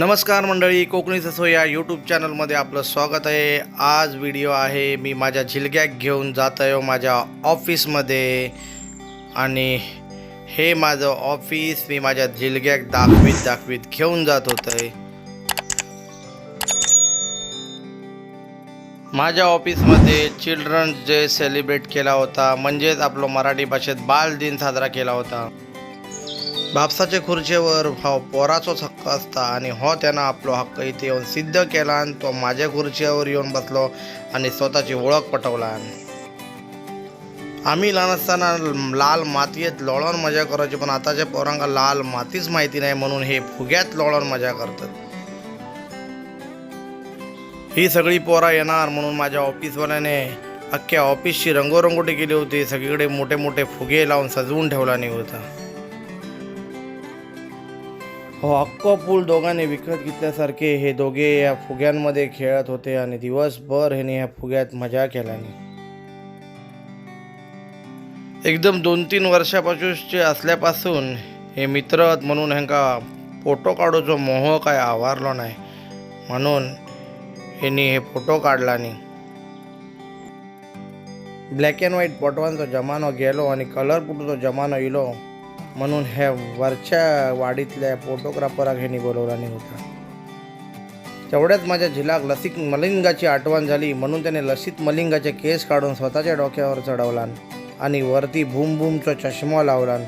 नमस्कार मंडळी कोकणी ससो या यूट्यूब चॅनलमध्ये आपलं स्वागत आहे. आज व्हिडिओ आहे मी माझ्या झिलग्याक घेऊन जात आहे हो माझ्या ऑफिसमध्ये आणि हे माझं ऑफिस मी माझ्या झिलग्याक दाखवीत दाखवीत घेऊन जात होतं आहे माझ्या ऑफिसमध्ये चिल्ड्रन्स डे सेलिब्रेट केला होता म्हणजेच आपलं मराठी भाषेत बाल दिन साजरा केला होता. बापसाच्या खुर्चेवर हो पोराचोच हक्क असता आणि हो त्यानं आपलो हक्क इथे येऊन सिद्ध केला आणि तो माझ्या खुर्चीवर येऊन बसलो आणि स्वतःची ओळख पटवला. आम्ही लहान असताना लाल मातीत लोळण मजा करायची पण आताच्या पोरांका लाल मातीच माहिती नाही म्हणून हे फुग्यात लोळण मजा करतात. ही सगळी पोरा येणार म्हणून माझ्या ऑफिसवाल्याने अख्ख्या ऑफिसची रंगोरंगोटी केली होती. सगळीकडे मोठे मोठे फुगे लावून सजवून ठेवला नाही होता हो पूल दोघांनी विकत घेतल्यासारखे हे दोघे या फुग्यांमध्ये खेळत होते आणि दिवसभर ह्याने या फुग्यात मजा केल्याने. एकदम दोन तीन वर्षापासूनचे असल्यापासून हे मित्र म्हणून ह्यांका फोटो काढूचो मोह काय आवारलो नाही. म्हणून ह्यांनी हे फोटो काढला नाही ब्लॅक अँड व्हाईट फोटोवांचो जमानो गेलो आणि कलर फोटोचो जमानो इलो. म्हणून ह्या वरच्या वाडीतल्या फोटोग्राफर ह्यानी बोलवला नाही होता. तेवढ्याच माझ्या झिलाक लसिक मलिंगाची आठवण झाली म्हणून त्याने लसित मलिंगाचे केस काढून स्वतःच्या डोक्यावर चढवला आणि वरती भूम भूमचा चष्मा लावला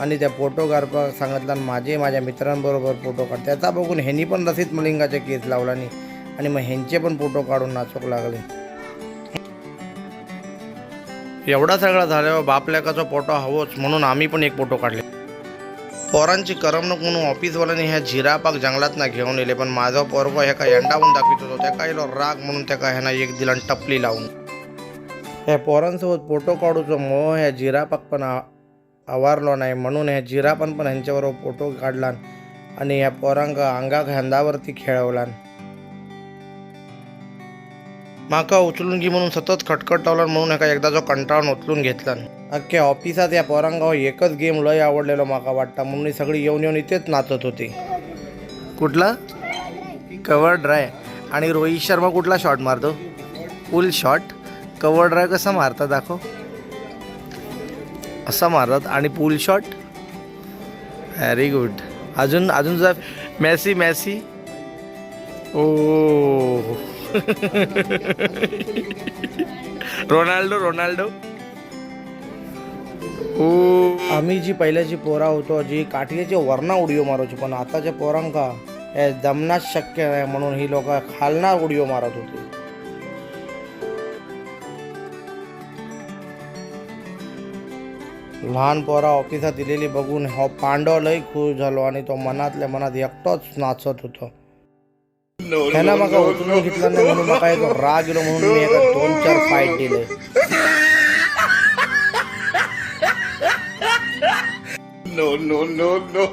आणि त्या फोटोग्राफर सांगितला माझे माझ्या मित्रांबरोबर फोटो काढ. त्याचा बघून ह्यांनी पण लसित मलिंगाचे केस लावला आणि मग ह्यांचे पण फोटो काढून नाचूक लागले. एवढा सगळा झाल्यावर बापल्याकाचा फोटो हवोच म्हणून आम्ही पण एक फोटो काढले. पोरांची करमणूक म्हणून ऑफिसवाल्याने ह्या झिरापाक जंगलात ना घेऊन येले पण माझा पोरगो ह्याका यंडावून दाखवित होतो त्या इलो राग म्हणून त्याका ह्यानं एक दिला टपली लावून. ह्या पोरांसोबत फोटो काढूचो मोह ह्या जिरापाक पण आवारलो नाही म्हणून ह्या झिरापान पण ह्यांच्याबरोबर फोटो काढला आणि ह्या पोरांका अंगाक हंदावरती खेळवला माका उचलून घे म्हणून सतत खटखटावला म्हणून एका एकदा जो कंटाळून उचलून घेतला. अख्ख्या ऑफिसात या पोरांगा एकच गेम लय आवडलेलो माका वाटता. म्हणून सगळी येऊन येऊन इथेच नाचत होती. कुठला? कवर ड्राय आणि रोहित शर्मा कुठला शॉट मारतो? फुल शॉट कवर ड्राय कसा मारतात दाखव. असा मारतात आणि पूल शॉट व्हेरी गुड अजून अजून जर मॅसी मॅसी ओ रोनाल्डो रोनाल्डो. ओ. आम्ही जी पहिल्याची पोरा होतो जी काठीची वरना उडयो मारायची पण आताच्या पोरांका हे जमनाच शक्य नाही म्हणून ही लोक खालना उडयो मारत होती. लहान पोरा ऑफिसात दिलेली बघून हो पांडव लय खुश झालो आणि तो मनातल्या मनात एकटोच नाचत होतो. ह्याला माका उचलून घेतला नाही म्हणून एक राग गेलो म्हणून मी एका दोन चार फाईट दिले. No, no, no, no.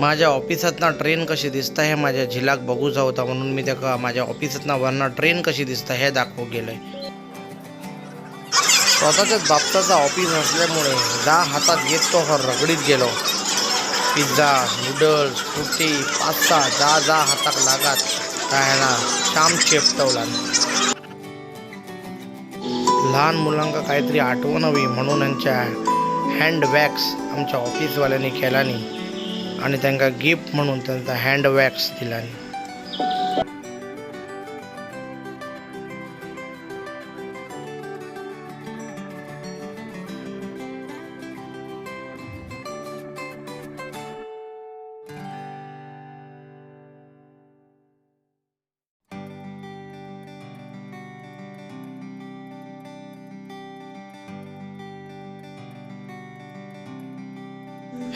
माझ्या ऑफिसातना ट्रेन कशी दिसता हे माझ्या झिलाक बघूचा होता म्हणून मी त्याका माझ्या ऑफिसातना वरना ट्रेन कशी दिसता हे दाखवू गेलंय. स्वतःच्याच बापसाचा ऑफिस असल्यामुळे जा हातात घेत तो हा रगडीत गेलो. पिझ्झा नूडल्स फ्रुटी पास्ता जा जा हाताक लागत. काय शाम चेपटवला. लहान मुलांका काहीतरी आठवण हवी म्हणून यांच्या हँड वॅक्स आमच्या ऑफिसवाल्यांनी केल्यानी आणि त्यांना गिफ्ट म्हणून त्यांचा हँड वॅक्स दिल्यानी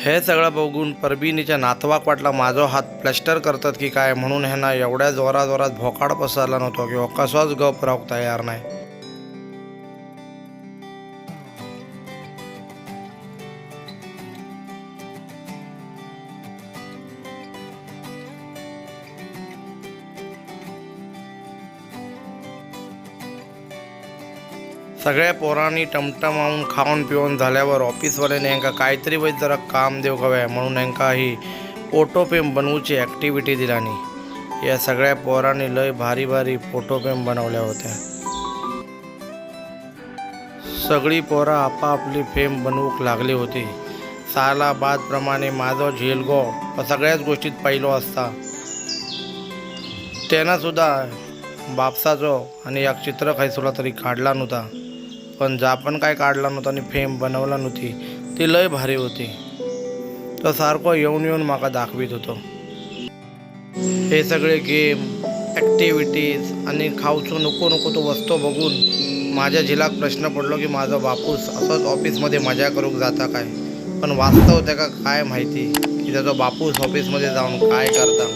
हे सगळं बघून परबिनीच्या नातवाक वाटला माझा हात प्लॅस्टर करतात की काय म्हणून ह्यांना एवढ्या जोराजोरात भोकाड पसरला नव्हतो किंवा कसाच गप राहू तयार नाही. सगळ्या पोरांनी टमटमावून खाऊन पिऊन झाल्यावर ऑफिसवाल्याने यांका काहीतरी वय जरा काम देऊ हव्या म्हणून यांका ही फोटोपेम बनवूची ॲक्टिव्हिटी दिलानी या सगळ्या पोरांनी लय भारी भारी फोटोपेम बनवल्या होत्या. सगळी पोरं आपापली फेम बनवूक लागली होती. साला बादप्रमाणे माझो झेलगो सगळ्याच गोष्टीत पहिलो असता. त्यानं सुद्धा बापसाचो आणि एक चित्र खायसुला तरी काढला नव्हता. पण जा पण काय काढला नव्हता आणि फेम बनवला नव्हती ती लय भारी होती. तो सारखं येऊन येऊन माका दाखवित होतो. हे सगळे गेम ॲक्टिव्हिटीज आणि खाऊचो नको नको तो वस्तू बघून माझ्या झिलाक प्रश्न पडलो की माझा बापूस असंच ऑफिसमध्ये मजा करूक जाता काय? पण वास्तव त्याका काय माहिती की त्याचा बापूस ऑफिसमध्ये जाऊन काय करता?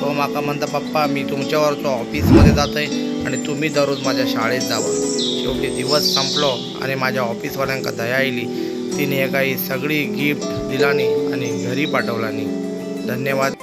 तो माका म्हणता पप्पा मी तुमच्यावरचं ऑफिसमध्ये जात आहे आणि तुम्ही दररोज माझ्या शाळेत जावा. शेवटी दिवस संपलो आणि माझ्या ऑफिसवाल्यांका दया आली तिने एकाही सगळी गिफ्ट दिलानी आणि घरी पाठवलानी. धन्यवाद.